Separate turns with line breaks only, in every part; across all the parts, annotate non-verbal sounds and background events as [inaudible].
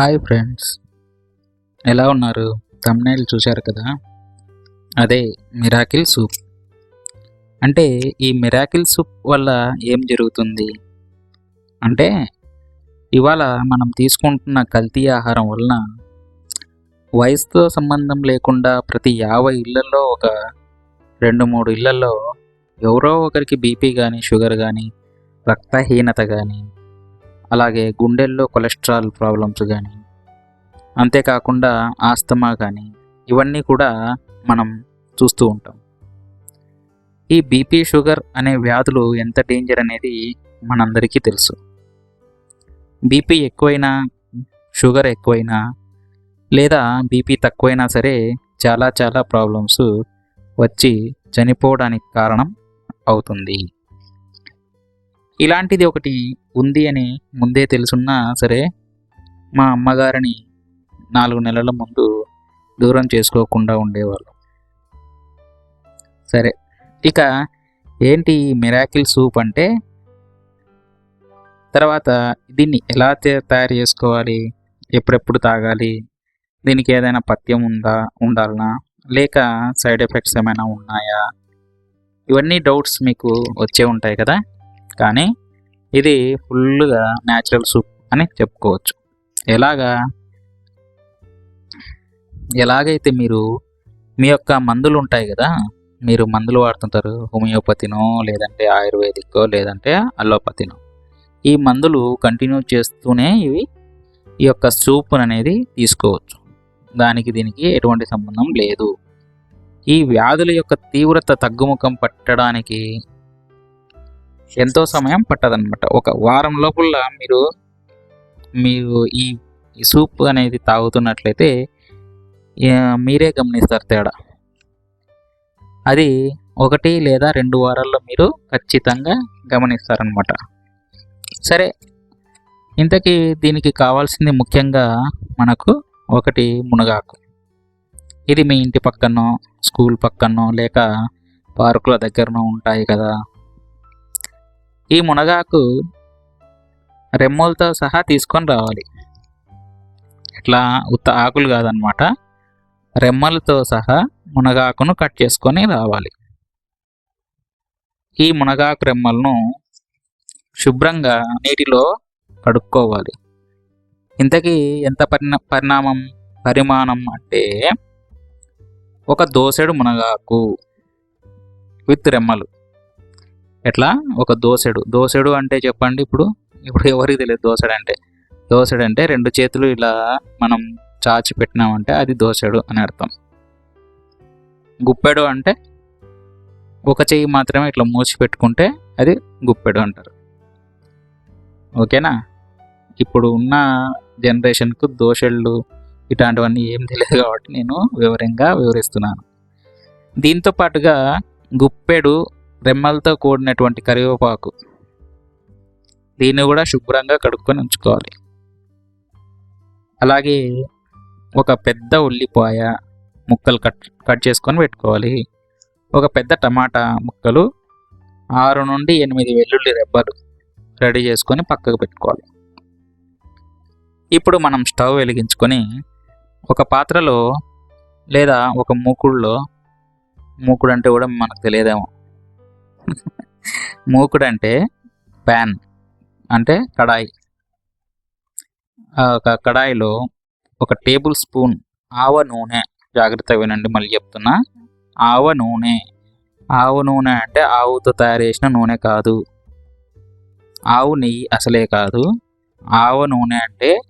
Hi friends. ఎలా ఉన్నారు? Thumbnail చూశారు కదా? అదే మిరాకిల్ సూప్ అంటే ఈ మిరాకిల్ సూప్ వల్ల ఏం జరుగుతుంది? అంటే ఇవాళ మనం తీసుకుంటున్న కల్తీ ఆహారం వలన వయసుతో సంబంధం లేకుండా ప్రతి యాభై ఇళ్ళలో ఒక రెండు మూడు ఇళ్ళలో ఎవరో ఒకరికి బీపీ కానీ షుగర్ కానీ రక్తహీనత కానీ అలాగే గుండెల్లో కొలెస్ట్రాల్ ప్రాబ్లమ్స్ కానీ అంతేకాకుండా ఆస్తమా కానీ ఇవన్నీ కూడా మనం చూస్తూ ఉంటాం. ఈ బీపీ షుగర్ అనే వ్యాధులు ఎంత డేంజర్ అనేది మనందరికీ తెలుసు. బీపీ ఎక్కువైనా షుగర్ ఎక్కువైనా లేదా బీపీ తక్కువైనా సరే చాలా చాలా ప్రాబ్లమ్స్ వచ్చి చనిపోవడానికి కారణం అవుతుంది. ఇలాంటిది ఒకటి ఉంది అని ముందే తెలుసున్నా సరే మా అమ్మగారిని నాలుగు నెలల ముందు దూరం చేసుకోకుండా ఉండేవాళ్ళు. సరే ఇక ఏంటి మిరాకిల్ సూప్ అంటే? తర్వాత దీన్ని ఎలా తయారు చేసుకోవాలి? ఎప్పుడెప్పుడు తాగాలి? దీనికి ఏదైనా పథ్యం ఉందా ఉండాలనా? లేక సైడ్ ఎఫెక్ట్స్ ఏమైనా ఉన్నాయా? ఇవన్నీ డౌట్స్ మీకు వచ్చే ఉంటాయి కదా? కానీ ఇది ఫుల్గా న్యాచురల్ సూప్ అని చెప్పుకోవచ్చు. ఎలాగా? ఎలాగైతే మీరు మీ యొక్క మందులు ఉంటాయి కదా మీరు మందులు వాడుతుంటారు హోమియోపతినో లేదంటే ఆయుర్వేదిక్కో లేదంటే అలోపతినో ఈ మందులు కంటిన్యూ చేస్తూనే ఇవి ఈ యొక్క సూప్ అనేది తీసుకోవచ్చు. దానికి దీనికి ఎటువంటి సంబంధం లేదు. ఈ వ్యాధుల యొక్క తీవ్రత తగ్గుముఖం పట్టడానికి ఎంతో సమయం పట్టదనమాట ఒక వారం లోపల మీరు మీరు ఈ సూప్ అనేది తాగుతున్నట్లయితే మీరే గమనిస్తారు తేడా. అది ఒకటి లేదా రెండు వారాల్లో మీరు ఖచ్చితంగా గమనిస్తారనమాట సరే ఇంతకీ దీనికి కావాల్సింది ముఖ్యంగా మనకు ఒకటి మునగాకు. ఇది మీ ఇంటి పక్కనో స్కూల్ పక్కనో లేక పార్కుల దగ్గరనో ఉంటాయి కదా. ఈ మునగాకు రెమ్మలతో సహా తీసుకొని రావాలి. ఇట్లా ఉత్త ఆకులు కాదనమాట. రెమ్మలతో సహా మునగాకును కట్ చేసుకొని రావాలి. ఈ మునగాకు రెమ్మలను శుభ్రంగా నీటిలో కడుక్కోవాలి. ఇంతకీ ఎంత పరిణ పరిణామం పరిమాణం అంటే ఒక దోసెడు మునగాకు విత్ రెమ్మలు. ఎట్లా? ఒక దోసెడు. దోసెడు అంటే చెప్పండి ఇప్పుడు. ఇప్పుడు ఎవరికి తెలియదు దోసెడు అంటే. దోసెడు అంటే రెండు చేతులు ఇలా మనం చాచి పెట్టినామంటే అది దోసెడు అని అర్థం. గుప్పెడు అంటే ఒక చెయ్యి మాత్రమే ఇట్లా మూసి పెట్టుకుంటే అది గుప్పెడు అంటారు. ఓకేనా? ఇప్పుడు ఉన్న జనరేషన్కు దోషళ్ళు ఇట్లాంటివన్నీ ఏం తెలియదు కాబట్టి నేను వివరంగా వివరిస్తున్నాను. దీంతో పాటుగా గుప్పెడు రెమ్మలతో కూడినటువంటి కరివేపాకు. దీన్ని కూడా శుభ్రంగా కడుక్కొని ఉంచుకోవాలి. అలాగే ఒక పెద్ద ఉల్లిపాయ ముక్కలు కట్ కట్ చేసుకొని పెట్టుకోవాలి. ఒక పెద్ద టమాటా ముక్కలు ఆరు నుండి ఎనిమిది వెల్లుల్లి రెబ్బలు రెడీ చేసుకొని పక్కకు పెట్టుకోవాలి. ఇప్పుడు మనం స్టవ్ వెలిగించుకొని ఒక పాత్రలో లేదా ఒక మూకుడులో మూకుడు అంటే కూడా మనకు తెలియదేమో [laughs] మూకుడు అంటే ప్యాన్ అంటే కడాయి. ఆ ఒక కడాయిలో ఒక టేబుల్ స్పూన్ ఆవ నూనె జాగ్రత్తగా వినండి మళ్ళీ చెప్తున్నా. ఆవ నూనె. ఆవ నూనె అంటే ఆవుతో తయారు చేసిన నూనె కాదు. ఆవు నెయ్యి అసలే కాదు. ఆవ నూనె అంటే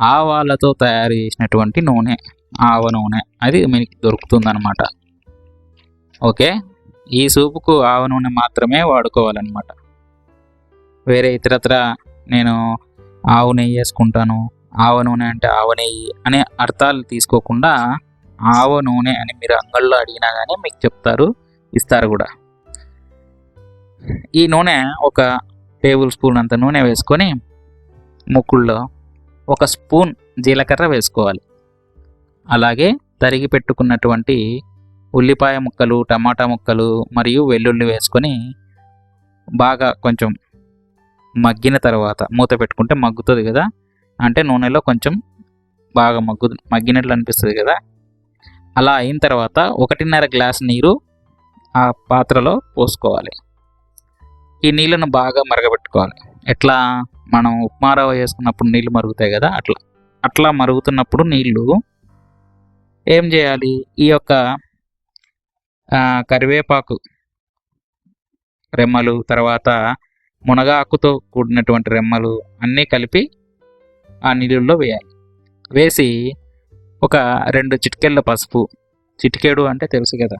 ఆవాలతో తయారు చేసినటువంటి నూనె. ఆవ నూనె. అది మీకు దొరుకుతుంది అనమాట ఓకే? ఈ సూపుకు ఆవ నూనె మాత్రమే వాడుకోవాలన్నమాట. వేరే ఇతరత్ర నేను ఆవు నెయ్యి వేసుకుంటాను ఆవ నూనె అంటే ఆవ నెయ్యి అనే అర్థాలు తీసుకోకుండా ఆవ నూనె అని మీరు అంగళ్ళలో అడిగినా కానీ మీకు చెప్తారు ఇస్తారు కూడా. ఈ నూనె ఒక టేబుల్ స్పూన్ అంత నూనె వేసుకొని ముక్కుల్లో ఒక స్పూన్ జీలకర్ర వేసుకోవాలి. అలాగే తరిగి పెట్టుకున్నటువంటి ఉల్లిపాయ ముక్కలు టమాటా ముక్కలు మరియు వెల్లుల్లి వేసుకొని బాగా కొంచెం మగ్గిన తర్వాత మూత పెట్టుకుంటే మగ్గుతుంది కదా. అంటే నూనెలో కొంచెం బాగా మగ్గు మగ్గినట్లు అనిపిస్తుంది కదా. అలా అయిన తర్వాత ఒకటిన్నర గ్లాస్ నీరు ఆ పాత్రలో పోసుకోవాలి. ఈ నీళ్ళను బాగా మరగబెట్టుకోవాలి. ఎట్లా? మనం ఉప్మా రవ్వ చేసుకున్నప్పుడు నీళ్ళు మరుగుతాయి కదా అట్లా. అట్లా మరుగుతున్నప్పుడు నీళ్ళు ఏం చేయాలి? ఈ యొక్క కరివేపాకు రెమ్మలు తర్వాత మునగాకుతో కూడినటువంటి రెమ్మలు అన్నీ కలిపి ఆ నీళ్ళల్లో వేయాలి. వేసి ఒక రెండు చిటికెళ్ళ పసుపు చిటికేడు అంటే తెలుసు కదా.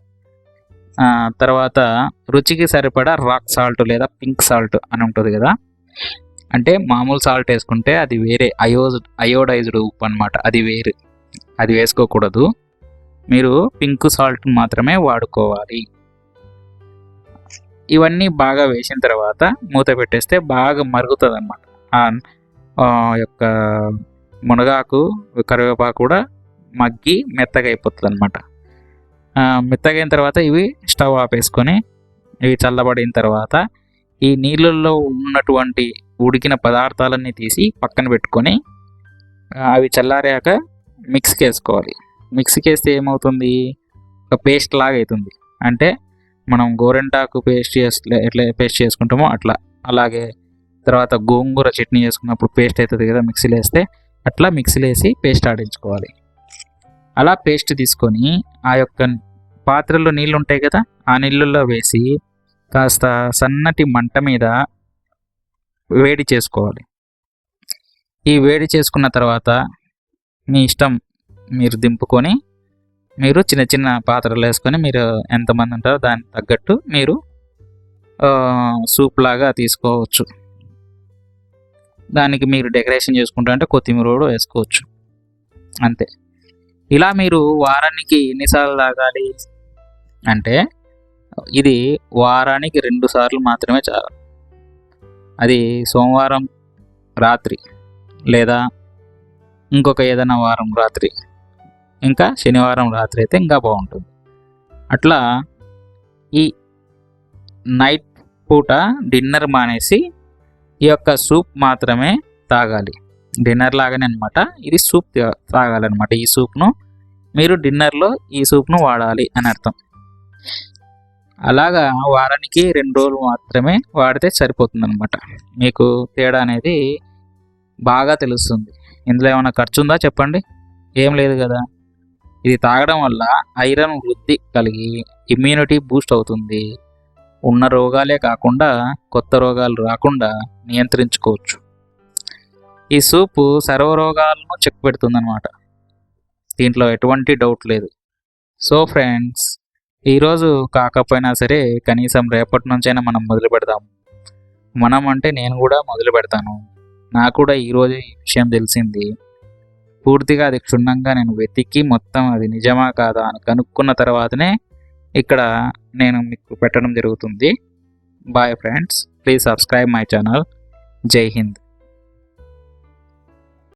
తర్వాత రుచికి సరిపడా రాక్ సాల్ట్ లేదా పింక్ సాల్ట్ అని ఉంటుంది కదా. అంటే మామూలు సాల్ట్ వేసుకుంటే అది వేరే అయోజ్ అయోడైజ్డ్ ఉప్పు అనమాట అది వేరు. అది వేసుకోకూడదు. మీరు పింక్ సాల్ట్ మాత్రమే వాడుకోవాలి. ఇవన్నీ బాగా వేసిన తర్వాత మూత పెట్టేస్తే బాగా మరుగుతుంది అన్నమాట ఆ యొక్క మునగాకు కరివేపాకు కూడా మగ్గి మెత్తగా అయిపోతుంది అనమాట మెత్తగా అయిన తర్వాత ఇవి స్టవ్ ఆపేసుకొని ఇవి చల్లబడిన తర్వాత ఈ నీళ్ళల్లో ఉన్నటువంటి ఉడికిన పదార్థాలన్నీ తీసి పక్కన పెట్టుకొని అవి చల్లారాక మిక్స్కి వేసుకోవాలి. మిక్సీకి వేస్తే ఏమవుతుంది? ఒక పేస్ట్ లాగా అవుతుంది అంటే మనం గోరెంటాకు పేస్ట్ చేస్తే ఎట్లా పేస్ట్ చేసుకుంటామో అట్లా. అలాగే తర్వాత గోంగూర చట్నీ చేసుకున్నప్పుడు పేస్ట్ అవుతుంది కదా మిక్సీలో వేస్తే అట్లా మిక్సీలో వేసి పేస్ట్ ఆడించుకోవాలి. అలా పేస్ట్ తీసుకొని ఆ యొక్క పాత్రలో నీళ్ళు ఉంటాయి కదా ఆ నీళ్ళల్లో వేసి కాస్త సన్నటి మంట మీద వేడి చేసుకోవాలి. ఈ వేడి చేసుకున్న తర్వాత మీ ఇష్టం మీరు దింపుకొని మీరు చిన్న చిన్న పాత్రలు వేసుకొని మీరు ఎంతమంది ఉంటారో దానికి తగ్గట్టు మీరు సూప్ లాగా తీసుకోవచ్చు. దానికి మీరు డెకరేషన్ చేసుకుంటా అంటే కొత్తిమీర కూడా వేసుకోవచ్చు. అంతే. ఇలా మీరు వారానికి ఎన్నిసార్లు తాగాలి అంటే ఇది వారానికి రెండు సార్లు మాత్రమే చాలు అది సోమవారం రాత్రి లేదా ఇంకొక ఏదైనా వారం రాత్రి. ఇంకా శనివారం రాత్రి అయితే ఇంకా బాగుంటుంది. అట్లా ఈ నైట్ పూట డిన్నర్ మానేసి ఈ యొక్క సూప్ మాత్రమే తాగాలి. డిన్నర్ లాగానే అనమాట ఇది సూప్ తాగాలన్నమాట ఈ సూప్ను. మీరు డిన్నర్లో ఈ సూప్ను వాడాలి అని అర్థం. అలాగా వారానికి రెండు రోజులు మాత్రమే వాడితే సరిపోతుంది అనమాట మీకు తేడా అనేది బాగా తెలుస్తుంది. ఇందులో ఏమైనా ఖర్చు ఉందా చెప్పండి? ఏం లేదు కదా. ఇది తాగడం వల్ల ఐరన్ వృద్ధి కలిగి ఇమ్యూనిటీ బూస్ట్ అవుతుంది. ఉన్న రోగాలే కాకుండా కొత్త రోగాలు రాకుండా నియంత్రించుకోవచ్చు. ఈ సూపు సర్వ రోగాలను చెక్ పెడుతుందన్నమాట. దీంట్లో ఎటువంటి డౌట్ లేదు. సో ఫ్రెండ్స్ ఈరోజు కాకపోయినా సరే కనీసం రేపటి నుంచైనా మనం మొదలు పెడదాం. మనం అంటే నేను కూడా మొదలు పెడతాను. నాకు కూడా ఈరోజు ఈ విషయం తెలిసింది. పూర్తిగా అది క్షుణ్ణంగా నేను వెతికి మొత్తం అది నిజమా కాదా అని కనుక్కున్న తర్వాతనే ఇక్కడ నేను మీకు పెట్టడం జరుగుతుంది. Bye friends please subscribe my channel Jai Hind